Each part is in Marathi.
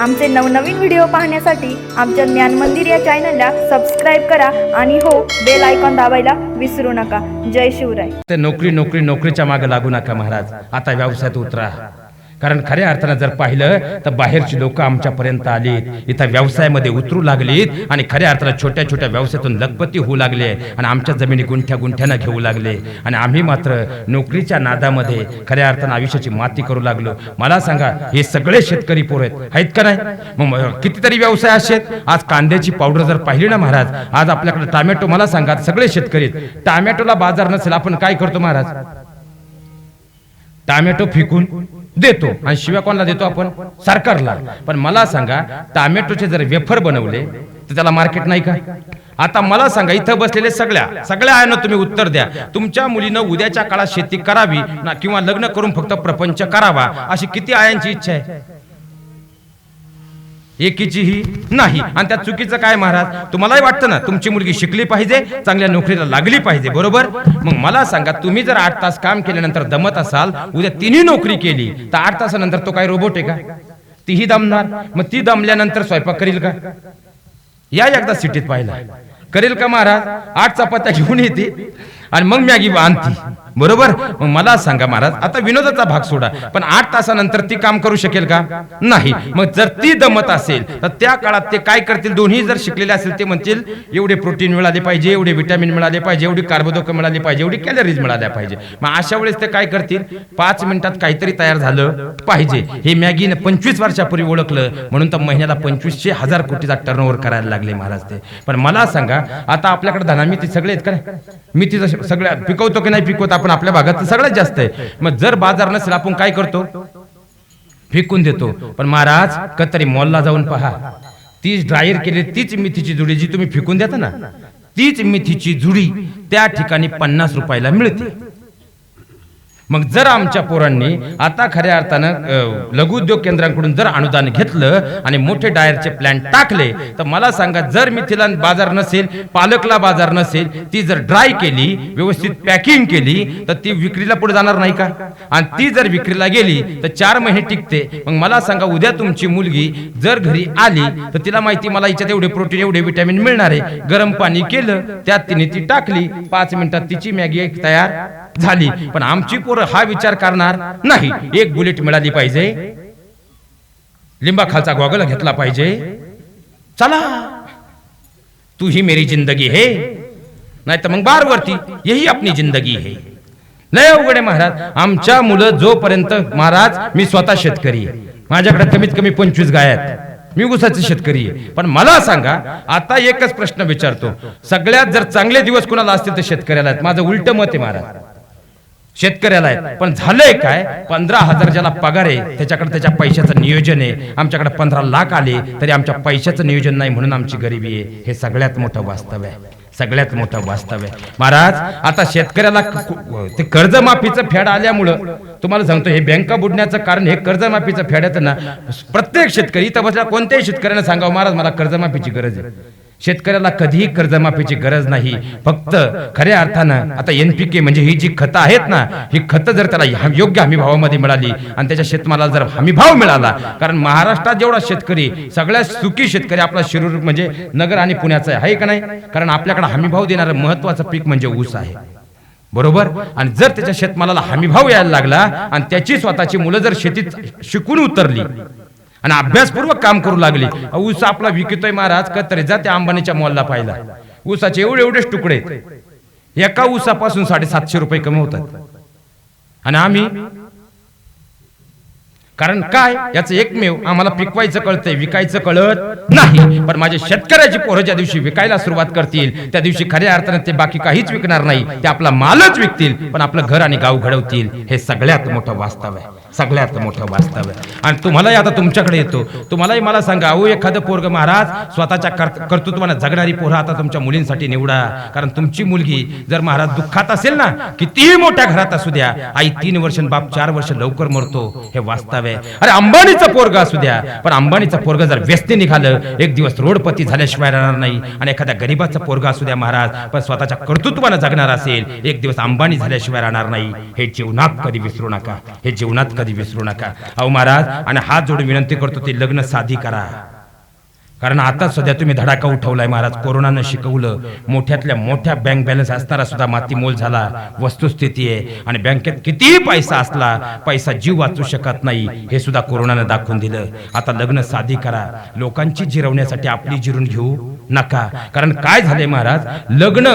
आमचे नवनवीन व्हिडिओ पाहण्यासाठी आमच्या ज्ञान मंदिर या चॅनलला सबस्क्राईब करा आणि हो बेल आयकॉन दाबायला विसरू नका. जय शिवराय. ते नोकरी नोकरी नोकरीच्या मागे लागू नका महाराज. आता व्यवसायात उतरा. कारण खऱ्या अर्थानं जर पाहिलं तर बाहेरची लोक आमच्यापर्यंत आलीत इथं व्यवसायामध्ये उतरू लागलीत आणि खऱ्या अर्थानं छोट्या छोट्या व्यवसायातून लखपती होऊ लागले आणि आमच्या जमिनी गुंठ्या गुंठ्यानं घेऊ लागले. आणि आम्ही मात्र नोकरीच्या नादामध्ये खऱ्या अर्थानं आयुष्याची माती करू लागलो. मला सांगा हे सगळे शेतकरी पोर आहेत. आहेत का नाही? मग कितीतरी व्यवसाय असे आहेत आज कांद्याची पावडर जर पाहिली ना महाराज आज आपल्याकडे टामॅटो मला सांगा सगळे शेतकरी आहेत. टामॅटोला बाजार नसेल आपण काय करतो महाराज? टामॅटो फिकून देतो. आणि शिव्या कोणाला देतो आपण? सरकारला. पण मला सांगा टामॅटोचे जर वेफर बनवले तर त्याला मार्केट नाही का? आता मला सांगा इथं बसलेले सगळ्या सगळ्या आहे ना तुम्ही उत्तर द्या. तुमच्या मुलीनं उद्याच्या काळात शेती करावी ना किंवा लग्न करून फक्त प्रपंच करावा अशी किती आयांची इच्छा आहे? एकीचीही नाही. आणि त्या चुकीचं काय महाराज? तुम्हालाही वाटतं ना तुमची मुलगी शिकली पाहिजे चांगल्या नोकरीला लागली पाहिजे बरोबर? मग मला सांगा तुम्ही जर आठ तास काम केल्यानंतर दमत असाल उद्या तिन्ही नोकरी केली तर आठ तासानंतर तो काय रोबोट आहे का? तीही दमणार. मग ती दमल्यानंतर स्वयंपाक करील का? या एकदा सिटीत पाहिला. करेल का महाराज? आठ चपात्या घेऊन येते आणि मग मॅगी आणती. बरोबर? मग मला सांगा महाराज आता विनोदाचा भाग सोडा. पण आठ तासानंतर ती काम करू शकेल का? नाही. मग जर ती दमत असेल तर त्या काळात ते काय करतील? दोन्ही जर शिकलेले असेल ते म्हणतील एवढे प्रोटीन मिळाले पाहिजे एवढे विटॅमिन मिळाले पाहिजे एवढी कार्बोदक मिळाली पाहिजे एवढी कॅलरीज मिळाल्या पाहिजे. मग अशा वेळेस ते काय करतील? पाच मिनिटात काहीतरी तयार झालं पाहिजे. हे मॅगीने पंचवीस वर्षापूर्वी ओळखलं. म्हणून तर महिन्याला पंचवीसशे हजार कोटीचा टर्नओव्हर करायला लागले महाराज ते. पण मला सांगा आता आपल्याकडे धनामिती सगळे आहेत का मी तिथं सगळ्या पिकवतो की नाही पिकवत आपण? आपल्या भागात सगळ्यात जास्त आहे. मग जर बाजार नसेल आपण काय करतो? फेकून देतो. पण महाराज कतरी मॉलला जाऊन पहा. तीच ड्रायर केली तीच मिथीची जुडी जी तुम्ही फेकून देता ना तीच मिथीची जुडी त्या ठिकाणी पन्नास रुपयाला मिळते. मग जर आमच्या पोरांनी आता खऱ्या अर्थानं लघुउद्योग केंद्रांकडून जर अनुदान घेतलं आणि मोठे डायरचे प्लॅन टाकले तर मला सांगा जर मिथिला बाजार नसेल पालकला बाजार नसेल ती जर ड्राय केली व्यवस्थित पॅकिंग केली तर ती विक्रीला पुढे जाणार नाही का? आणि ती जर विक्रीला गेली तर चार महिने टिकते. मग मला सांगा उद्या तुमची मुलगी जर घरी आली तर तिला माहिती मला हिच्यात एवढे प्रोटीन एवढे विटॅमिन मिळणार आहे. गरम पाणी केलं त्यात तिने ती टाकली. पाच मिनिटात तिची मॅगी तयार. झाली. पण आमची पोरं हा विचार करणार नाही. एक बुलेट मिळाली पाहिजे. लिंबा खालचा गॉगल घेतला पाहिजे. चला. तू ही मेरी जिंदगी है. नाही तर मग बार वरती यही अपनी जिंदगी है. लय अवघड आहे महाराज. आमच्या मुलं जोपर्यंत महाराज मी स्वतः शेतकरी आहे. माझ्याकडे कमीत कमी पंचवीस गाय आहेत. मी ऊसाचे शेतकरी आहे. पण मला सांगा आता एकच प्रश्न विचारतो. सगळ्यात जर चांगले दिवस कुणाला असतील तर शेतकऱ्याला आहेत. माझं उलट मत आहे महाराज. शेतकऱ्याला आहे. पण झालंय काय? पंधरा हजार ज्याला पगार आहे त्याच्याकडे त्याच्या पैशाचं नियोजन आहे. आमच्याकडे पंधरा लाख आले तरी आमच्या पैशाचं नियोजन नाही म्हणून आमची गरिबी आहे. हे सगळ्यात मोठं वास्तव आहे. सगळ्यात मोठं वास्तव आहे. महाराज आता शेतकऱ्याला ते कर्जमाफीचं फेड आल्यामुळं तुम्हाला सांगतो हे बँका बुडण्याचं कारण हे कर्जमाफीचं फेड येतं ना प्रत्येक शेतकरी इथं बसल्या कोणत्याही शेतकऱ्यांना सांगावं महाराज मला कर्जमाफीची गरज आहे. शेतकऱ्याला कधीही कर्जमाफीची गरज नाही. फक्त खऱ्या अर्थानं आता एनपीके म्हणजे ही जी खतं आहेत ना ही खतं जर त्याला योग्य हमी भावामध्ये मिळाली आणि त्याच्या शेतमालाला जर हमी भाव मिळाला कारण महाराष्ट्रात जेवढा शेतकरी सगळ्यात सुखी शेतकरी आपला शिरूर म्हणजे नगर आणि पुण्याचा आहे का नाही? कारण आपल्याकडे हमी भाव देणारं महत्वाचं पीक म्हणजे ऊस आहे. बरोबर? आणि जर त्याच्या शेतमालाला हमीभाव यायला लागला आणि त्याची स्वतःची मुलं जर शेतीत शिकून उतरली आणि अभ्यासपूर्वक काम करू लागली. ऊस आपला विकतोय महाराज का जा त्या अंबानीच्या मॉलला पाहिला ऊसाचे एवढे एवढेच तुकडे. आहेत एका ऊसापासून साडेसातशे रुपये कमी होतात. आणि आम्ही कारण काय? याचं एकमेव आम्हाला पिकवायचं कळतंय विकायचं कळत नाही. पण माझ्या शेतकऱ्याची पोरं ज्या दिवशी विकायला सुरुवात करतील त्या दिवशी खऱ्या अर्थाने ते बाकी काहीच विकणार नाही. ते आपला मालच विकतील पण आपलं घर आणि गाव घडवतील. हे सगळ्यात मोठं वास्तव आहे. सगळ्यात मोठं वास्तव आहे. आणि तुम्हालाही आता तुमच्याकडे येतो. तुम्हालाही मला सांगा अहो एखादं पोरग महाराज स्वतःच्या कर्त- कर्तृत्वानं जगणारी पोरं आता तुमच्या मुलींसाठी निवडा. कारण तुमची मुलगी जर महाराज दुःखात असेल ना कितीही मोठ्या घरात असू द्या आई तीन वर्ष बाप चार वर्ष लवकर मरतो. हे वास्तव वास्तव अरे अंबानीचं पोरग असू द्या पण अंबानीचं पोरग जर व्यस्ती निघालं एक दिवस रोडपती झाल्याशिवाय राहणार नाही आणि एखाद्या गरीबाचं पोरग असू द्या महाराज पण स्वतःच्या कर्तृत्वानं जगणार असेल एक दिवस अंबानी झाल्याशिवाय राहणार नाही. हे जीवनात कधी विसरू नका हे जीवनात कधी विसरू नका. अहो महाराज आणि हात जोडून विनंती करतो ते लग्न साधी करा. कारण आता सध्या तुम्ही धडाका उठवलाय महाराज. कोरोनानं शिकवलं. मोठ्यातल्या मोठ्या बँक बॅलन्स असणारा सुद्धा माती मोल झाला. वस्तुस्थिती आहे. आणि बँकेत कितीही पैसा असला पैसा जीव वाचू शकत नाही. हे सुद्धा कोरोनानं दाखवून दिलं. आता लग्न साधी करा. लोकांची जिरवण्यासाठी आपली जिरून घेऊ नका. कारण काय झालंय महाराज? लग्न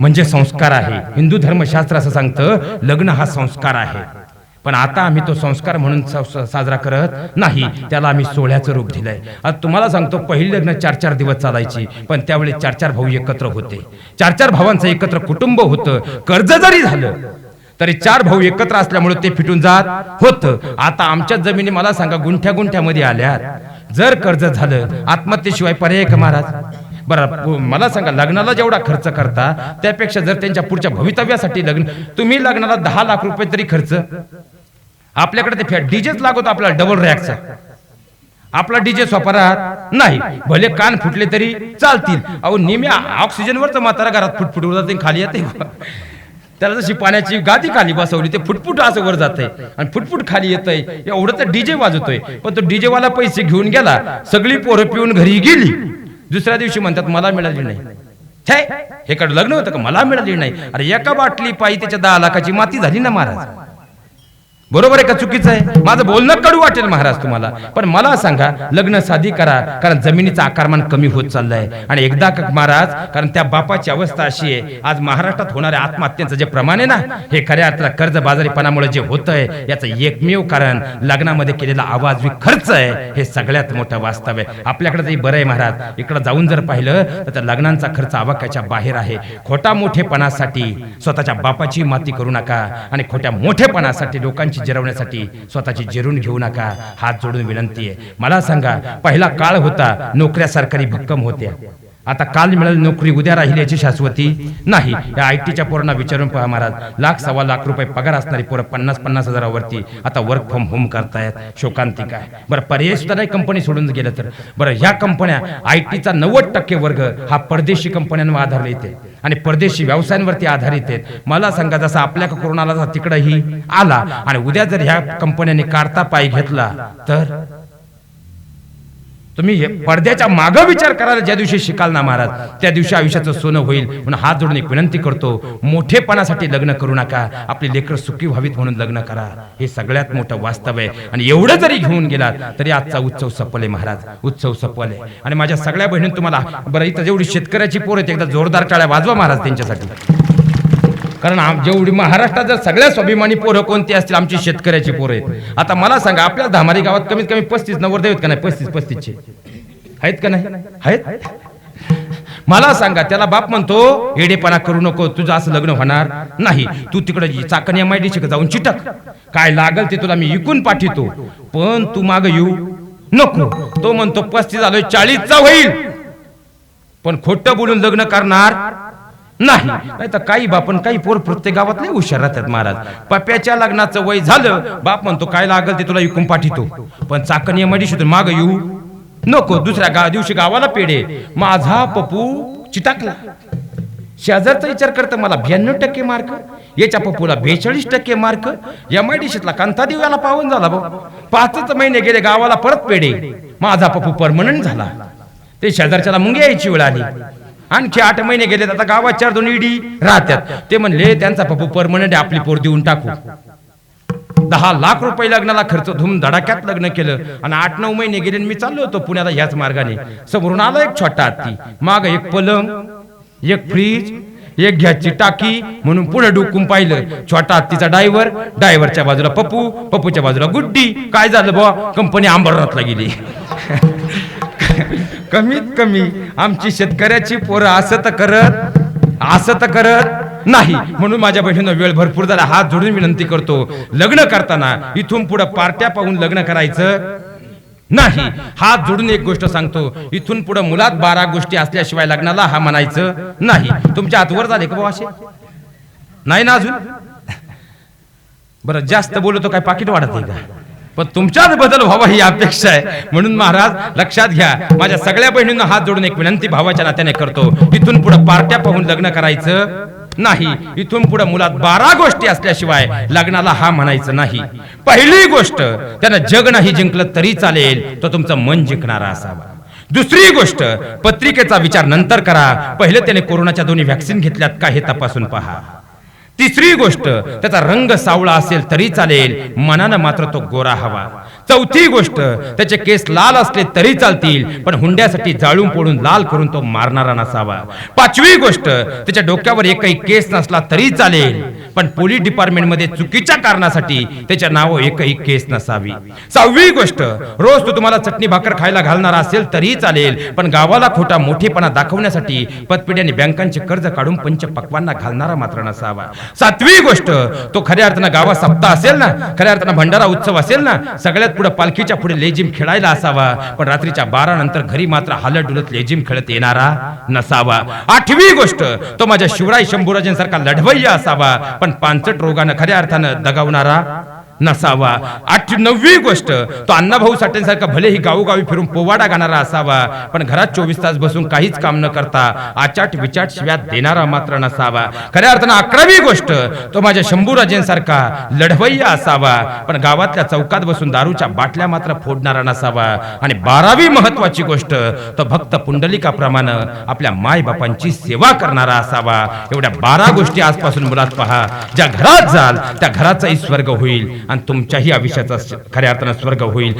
म्हणजे संस्कार आहे. हिंदू धर्मशास्त्र असं सांगतं लग्न हा संस्कार आहे. पण आता आम्ही तो संस्कार म्हणून साजरा करत नाही. त्याला आम्ही सोहळ्याचं रूप दिलंय. आता तुम्हाला सांगतो पहिली लग्न चार चार दिवस चालायची. पण त्यावेळी चार चार भाऊ एकत्र होते. चार चार भावांचं एकत्र कुटुंब होतं. कर्ज जरी झालं तरी चार भाऊ एकत्र असल्यामुळे ते फिटून जात होतं. आता आमच्या जमिनी मला सांगा गुंठ्या गुंठ्यामध्ये आल्या जर कर्ज झालं आत्महत्येशिवाय पर्याय का महाराज? बरं मला सांगा लग्नाला जेवढा खर्च करता त्यापेक्षा जर त्यांच्या पुढच्या भवितव्यासाठी लग्न तुम्ही लग्नाला दहा लाख रुपये तरी खर्च? आपल्याकडे ते फॅट डीजेच लागतो आपला डबल रॅकचा आपला डीजे स्वपरात नाही. भले कान फुटले तरी चालतील. अहो नेहमी ऑक्सिजनवरच म्हातारा घरात फुटफुट जाते खाली येते. त्याला जशी पाण्याची गादी खाली बसवली ते फुटफुट असं वर जाते आणि फुटफुट खाली येतंय. एवढं तर डीजे वाजवतोय पण तो डीजेवाला पैसे घेऊन गेला सगळी पोरं पिऊन घरी गेली. दुसऱ्या दिवशी म्हणतात मला मिळाली नाही. हे कडे लग्न होतं का? मला मिळाली नाही. अरे एका बाटली पायी त्याच्या दहा लाखाची माती झाली ना महाराज? बरोबर आहे का चुकीचं आहे? माझं बोलणं कडू वाटेल महाराज तुम्हाला. पण मला सांगा लग्न साधी करा कारण जमिनीचं आकारमान कमी होत चाललंय. आणि एकदा का महाराज कारण त्या बापाची अवस्था अशी आहे आज महाराष्ट्रात होणाऱ्या आत्महत्यांचं जे प्रमाण आहे ना हे खऱ्या अर्थाला कर्ज बाजारीपणामुळे जे होतंय याचं एकमेव कारण लग्नामध्ये केलेला आवाज खर्च आहे हे सगळ्यात मोठं वास्तव आहे. आपल्याकडे तरी बरं आहे महाराज. इकडे जाऊन जर पाहिलं तर त्या लग्नांचा खर्च आवाक्याच्या बाहेर आहे. खोटा मोठेपणासाठी स्वतःच्या बापाची माती करू नका. आणि खोट्या मोठेपणासाठी लोकांची जिरवण्यासाठी स्वतःची जिरून घेऊ नका. हात जोडून विनंती आहे. मला सांगा पहिला काळ होता नोकऱ्या सरकारी भक्कम होत्या. आता काल मिळाली नोकरी उद्या राहील याची शाश्वती. नाही या आय टीच्या पोरांना विचारून पहा महाराज. लाख सव्वा लाख रुपये पगार असणारी पोरं पन्नास पन्नास हजारावरती आता वर्क फ्रॉम होम करतायत. शोकांतिक आहे बरं पर्याय सुद्धा नाही कंपनी सोडून गेलं तर. बरं ह्या कंपन्या आय टीचा नव्वद टक्के वर्ग हा परदेशी कंपन्यांवर आधारला येते आणि परदेशी व्यवसायांवरती आधारित आहेत. मला सांगा जसा आपल्या कोरोनाला तिकडंही आला आणि उद्या जर ह्या कंपन्यांनी काढता पाय घेतला तर? तुम्ही हे पडद्याच्या मागं विचार करायला ज्या दिवशी शिकाल ना महाराज त्या दिवशी आयुष्याचं सोनं होईल. म्हणून हात जोडून एक विनंती करतो मोठेपणासाठी लग्न करू नका. आपली लेकर सुखी व्हावीत म्हणून लग्न करा. हे सगळ्यात मोठं वास्तव आहे. आणि एवढं जरी घेऊन गेलात तरी आजचा उत्सव सपले महाराज. उत्सव सपले आणि माझ्या सगळ्या बहिणी तुम्हाला बरं इथं जेवढी शेतकऱ्याची पोर आहेत एकदा जोरदार टाळ्या वाजवा महाराज त्यांच्यासाठी. कारण आम- जेवढी महाराष्ट्रात जर सगळ्या स्वाभिमानी पोरं कोणती असतील आमची शेतकऱ्याची पोरं आहेत. आता मला सांगा आपल्या धामारी गावात कमीत कमी पस्तीस नव्वद आहेत का नाही? पस्तीस पस्तीसचे. आहेत का नाही? आहेत? मला सांगा त्याला बाप म्हणतो येडेपणा करू नको तुझं असं लग्न होणार नाही. तू तिकडे चाकण एम आय डी जाऊन चिटक. काय लागल ते तुला मी इकून पाठवतो पण तू माग येऊ नको. तो म्हणतो पस्तीस आलोय चाळीसचा होईल. पण खोटं बोलून लग्न करणार नाही. नाही तर काही बापन काही पोर प्रत्येक गावात नाही हुशार राहतात महाराज. पप्याच्या लग्नाचं वय झालं बाप म्हणतो काय लागल ते तुला विकून पाठवतो पण चाकण या मडीशीतून माग येऊ नको. दुसऱ्या गा दिवशी गावाला पेढे. माझा पप्पू चिटाकला शेजारचा विचार करता मला ब्याण्णव टक्के मार्क याच्या पप्पूला बेचाळीस टक्के मार्क या मायडिशीतला कांता देवाला पावन झाला भाऊ. पाचच महिने गेले गावाला परत पेढे. माझा पप्पू परमनंट झाला. ते शेजारच्याला मुंगी यायची वेळ आली. आणखी आठ महिने गेले आता गावात चार दोन इडी राहतात. ते म्हणले त्यांचा पप्पू परमनंट आपली पोर देऊन टाकू. दहा लाख रुपये लग्नाला खर्च धूम धडाक्यात लग्न केलं. आणि आठ नऊ महिने गेले आणि मी चाललो होतो पुण्याला ह्याच मार्गाने. समोरून आला एक छोटा हत्ती माग एक पलंग एक फ्रीज एक घ्याची टाकी म्हणून पुढे डुकून पाहिलं. छोटा हत्तीचा डायव्हर डायव्हरच्या बाजूला पप्पू पप्पूच्या बाजूला गुड्डी. काय झालं बुवा? कंपनी आंबरनाथला गेली. कमीत कमी आमची शेतकऱ्याची पोरं असं तर करत असं तर करत नाही. म्हणून माझ्या बहिणीनं वेळ भरपूर झाला. हात जोडून विनंती करतो. लग्न करताना इथून पुढे पार्ट्या पाहून लग्न करायचं नाही. हात जोडून एक गोष्ट सांगतो. इथून पुढे मुलात बारा गोष्टी असल्याशिवाय लग्नाला हा म्हणायचं नाही. तुमच्या हातवर झाले का असे? नाही ना अजून? बरं जास्त बोलतो काय पाकिट वाढत आहे का? पण तुमच्यात बदल व्हावा ही अपेक्षा आहे. म्हणून महाराज लक्षात घ्या माझ्या सगळ्या बहिणींना हात जोडून एक विनंती भावाच्या नात्याने करतो. इथून पुढे पार्ट्या पाहून लग्न करायचं नाही. इथून पुढे मुलात बारा गोष्टी असल्याशिवाय लग्नाला हा म्हणायचं नाही. पहिली गोष्ट त्यानं जग नाही जिंकलं तरी चालेल तो तुमचं मन जिंकणारा असावा. दुसरी गोष्ट पत्रिकेचा विचार नंतर करा. पहिले त्याने कोरोनाच्या दोन्ही व्हॅक्सिन घेतल्यात का हे तपासून पहा. तिसरी गोष्ट त्याचा रंग सावळा असेल तरी चालेल मनानं मात्र तो गोरा हवा. चौथी गोष्ट त्याचे केस लाल असले तरी चालतील पण हुंड्यासाठी जाळून पोडून लाल करून तो मारणारा नसावा. पाचवी गोष्ट त्याच्या डोक्यावर एकही केस नसला तरी चालेल पण पोलीस डिपार्टमेंटमध्ये चुकीच्या कारणासाठी त्याच्या नाव एकही केस नसावी. सहावी गोष्ट रोज तो तुम्हाला चटणी भाकर खायला घालणारा असेल तरीही चालेल पण गावाला खोटा मोठेपणा दाखवण्यासाठी पतपिढ्याने बँकांचे कर्ज काढून पंच पक्वांना घालणारा मात्र नसावा. सातवी गोष्ट तो खऱ्या अर्थानं गावात सप्ताह असेल ना खऱ्या अर्थानं भंडारा उत्सव असेल ना सगळ्यात पुढे पालखीच्या पुढे लेजिम खेळायला असावा पण रात्रीच्या बारा नंतर घरी मात्र हालत डुलत लेजिम खेळत येणारा नसावा. आठवी गोष्ट तो माझ्या शिवराय शंभूराजांसारखा लढवय्या असावा पण पानचट रोगानं खऱ्या अर्थानं दगावणारा नसावा. आठ नववी गोष्ट तो अण्णाभाऊ साठेंसारखा भलेही गावोगावी फिरून पोवाडा गाणारा असावा पण घरात चोवीस तास बसून काहीच काम न करता आचाट विचाट शिव्या देणारा मात्र नसावा. खऱ्या अर्थानं अकरावी गोष्ट तो माझ्या शंभूराजेंसारखा लढवय्या असावा पण गावातल्या चौकात बसून दारूच्या बाटल्या मात्र फोडणारा नसावा. आणि बारावी महत्वाची गोष्ट तो भक्त पुंडलिकाप्रमाणे आपल्या मायबापांची सेवा करणारा असावा. एवढ्या बारा गोष्टी आजपासून मुलात पहा. ज्या घरात जाल त्या घराचाही स्वर्ग होईल. आणि तुमच्याही आयुष्याचा खऱ्या अर्थानं स्वर्ग होईल.